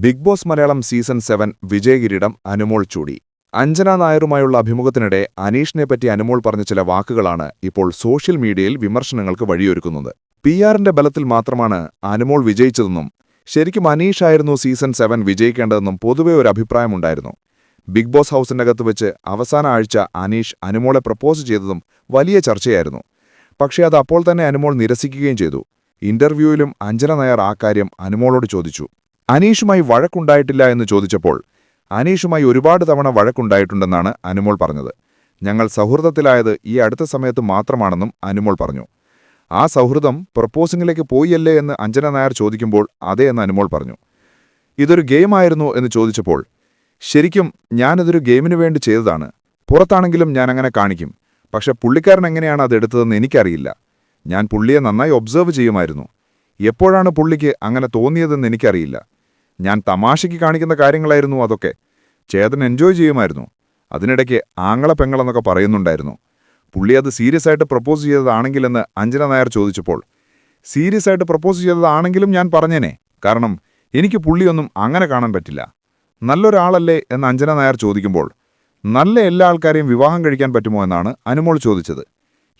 Bigg Boss Malayalam season seven വിജയകിരീടം Anumol ചൂടി. അഞ്ജന നായരുമായുള്ള അഭിമുഖത്തിനിടെ അനീഷിനെപ്പറ്റി അനുമോൾ പറഞ്ഞ ചില വാക്കുകളാണ് ഇപ്പോൾ സോഷ്യൽ മീഡിയയിൽ വിമർശനങ്ങൾക്ക് വഴിയൊരുക്കുന്നത്. പി ആറിന്റെ ബലത്തിൽ മാത്രമാണ് അനുമോൾ വിജയിച്ചതെന്നും ശരിക്കും അനീഷായിരുന്നു സീസൺ സെവൻ വിജയിക്കേണ്ടതെന്നും പൊതുവെ ഒരു അഭിപ്രായമുണ്ടായിരുന്നു. ബിഗ് ബോസ് ഹൗസിനകത്ത് വെച്ച് അവസാന ആഴ്ച അനീഷ് അനുമോളെ പ്രപ്പോസ് ചെയ്തതും വലിയ ചർച്ചയായിരുന്നു. പക്ഷേ അത് അപ്പോൾ തന്നെ അനുമോൾ നിരസിക്കുകയും ചെയ്തു. ഇന്റർവ്യൂവിലും അഞ്ജന നായർ ആ കാര്യം അനുമോളോട് ചോദിച്ചു. അനീഷുമായി വഴക്കുണ്ടായിട്ടില്ല എന്ന് ചോദിച്ചപ്പോൾ അനീഷുമായി ഒരുപാട് തവണ വഴക്കുണ്ടായിട്ടുണ്ടെന്നാണ് അനുമോൾ പറഞ്ഞത്. ഞങ്ങൾ സൗഹൃദത്തിലായത് ഈ അടുത്ത സമയത്ത് മാത്രമാണെന്നും അനുമോൾ പറഞ്ഞു. ആ സൗഹൃദം പ്രപ്പോസിംഗിലേക്ക് പോയിയല്ലേ എന്ന് അഞ്ജന നായർ ചോദിക്കുമ്പോൾ അതേ എന്ന് അനുമോൾ പറഞ്ഞു. ഇതൊരു ഗെയിമായിരുന്നു എന്ന് ചോദിച്ചപ്പോൾ ശരിക്കും ഞാനതൊരു ഗെയിമിനു വേണ്ടി ചെയ്തതാണ്. പുറത്താണെങ്കിലും ഞാൻ അങ്ങനെ കാണിക്കും. പക്ഷെ പുള്ളിക്കാരൻ എങ്ങനെയാണ് അത് എടുത്തതെന്ന് എനിക്കറിയില്ല. ഞാൻ പുള്ളിയെ നന്നായി ഒബ്സർവ് ചെയ്യുമായിരുന്നു. എപ്പോഴാണ് പുള്ളിക്ക് അങ്ങനെ തോന്നിയതെന്ന് എനിക്കറിയില്ല. ഞാൻ തമാശയ്ക്ക് കാണിക്കുന്ന കാര്യങ്ങളായിരുന്നു അതൊക്കെ. ചേതൻ എൻജോയ് ചെയ്യുമായിരുന്നു. അതിനിടയ്ക്ക് ആങ്ങള പെങ്ങളെന്നൊക്കെ പറയുന്നുണ്ടായിരുന്നു. പുള്ളി അത് സീരിയസ് ആയിട്ട് പ്രപ്പോസ് ചെയ്തതാണെങ്കിലെന്ന് അഞ്ജന നായർ ചോദിച്ചപ്പോൾ സീരിയസ് ആയിട്ട് പ്രപ്പോസ് ചെയ്തതാണെങ്കിലും ഞാൻ പറഞ്ഞേനെ. കാരണം എനിക്ക് പുള്ളിയൊന്നും അങ്ങനെ കാണാൻ പറ്റില്ല. നല്ലൊരാളല്ലേ? എന്ന് അഞ്ജന നായർ ചോദിക്കുമ്പോൾ നല്ല എല്ലാ ആൾക്കാരെയും വിവാഹം കഴിക്കാൻ പറ്റുമോ? എന്നാണ് അനുമോൾ ചോദിച്ചത്.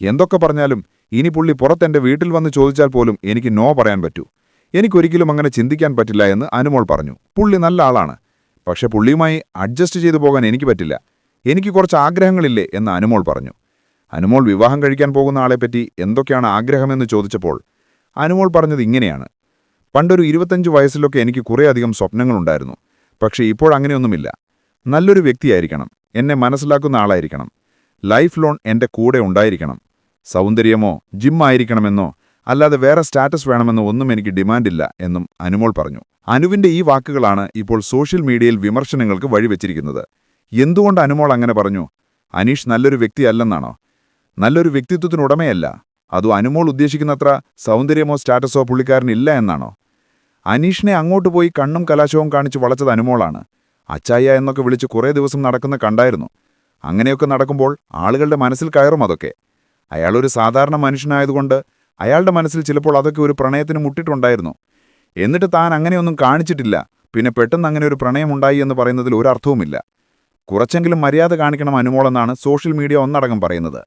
എന്തൊക്കെ പറഞ്ഞാലും ഇനി പുള്ളി പുറത്തെന്റെ വീട്ടിൽ വന്ന് ചോദിച്ചാൽ പോലും എനിക്ക് നോ പറയാൻ പറ്റൂ. എനിക്കൊരിക്കലും അങ്ങനെ ചിന്തിക്കാൻ പറ്റില്ല എന്ന് അനുമോൾ പറഞ്ഞു. പുള്ളി നല്ല ആളാണ്. പക്ഷെ പുള്ളിയുമായി അഡ്ജസ്റ്റ് ചെയ്തു പോകാൻ എനിക്ക് പറ്റില്ല. എനിക്ക് കുറച്ച് ആഗ്രഹങ്ങളില്ലേ എന്ന് അനുമോൾ പറഞ്ഞു. അനുമോൾ വിവാഹം കഴിക്കാൻ പോകുന്ന ആളെപ്പറ്റി എന്തൊക്കെയാണ് ആഗ്രഹമെന്ന് ചോദിച്ചപ്പോൾ അനുമോൾ പറഞ്ഞത് ഇങ്ങനെയാണ്. പണ്ടൊരു ഇരുപത്തഞ്ച് വയസ്സിലൊക്കെ എനിക്ക് കുറേയധികം സ്വപ്നങ്ങളുണ്ടായിരുന്നു. പക്ഷേ ഇപ്പോഴങ്ങനെയൊന്നുമില്ല നല്ലൊരു വ്യക്തിയായിരിക്കണം. എന്നെ മനസ്സിലാക്കുന്ന ആളായിരിക്കണം. ലൈഫ് ലോൺ എന്റെ കൂടെ ഉണ്ടായിരിക്കണം. സൗന്ദര്യമോ ജിമ്മായിരിക്കണമെന്നോ അല്ലാതെ വേറെ സ്റ്റാറ്റസ് വേണമെന്ന് ഒന്നും എനിക്ക് ഡിമാൻഡില്ല എന്നും അനുമോൾ പറഞ്ഞു. അനുവിന്റെ ഈ വാക്കുകളാണ് ഇപ്പോൾ സോഷ്യൽ മീഡിയയിൽ വിമർശനങ്ങൾക്ക് വഴിവെച്ചിരിക്കുന്നത്. എന്തുകൊണ്ട് അനുമോൾ അങ്ങനെ പറഞ്ഞു? അനീഷ് നല്ലൊരു വ്യക്തിയല്ലെന്നാണോ? നല്ലൊരു വ്യക്തിത്വത്തിനുടമയല്ല അതും അനുമോൾ ഉദ്ദേശിക്കുന്നത്ര സൗന്ദര്യമോ സ്റ്റാറ്റസോ പുള്ളിക്കാരനില്ല എന്നാണോ? അനീഷിനെ അങ്ങോട്ട് പോയി കണ്ണും കലാശവും കാണിച്ച് വളച്ചത് അനുമോളാണ്. അച്ചായ എന്നൊക്കെ വിളിച്ച് കുറേ ദിവസം നടക്കുന്ന കണ്ടായിരുന്നു. അങ്ങനെയൊക്കെ നടക്കുമ്പോൾ ആളുകളുടെ മനസ്സിൽ കയറും അതൊക്കെ. അയാളൊരു സാധാരണ മനുഷ്യനായതുകൊണ്ട് അയാളുടെ മനസ്സിൽ ചിലപ്പോൾ അതൊക്കെ ഒരു പ്രണയത്തിന് മുട്ടിട്ടുണ്ടായിരുന്നു. എന്നിട്ട് താൻ അങ്ങനെയൊന്നും കാണിച്ചിട്ടില്ല. പിന്നെ പെട്ടെന്ന് അങ്ങനെ ഒരു പ്രണയമുണ്ടായി എന്ന് പറയുന്നതിൽ ഒരർത്ഥവുമില്ല കുറച്ചെങ്കിലും മര്യാദ കാണിക്കണം അനുമോളെന്നാണ് സോഷ്യൽ മീഡിയ ഒന്നടങ്കം പറയുന്നത്.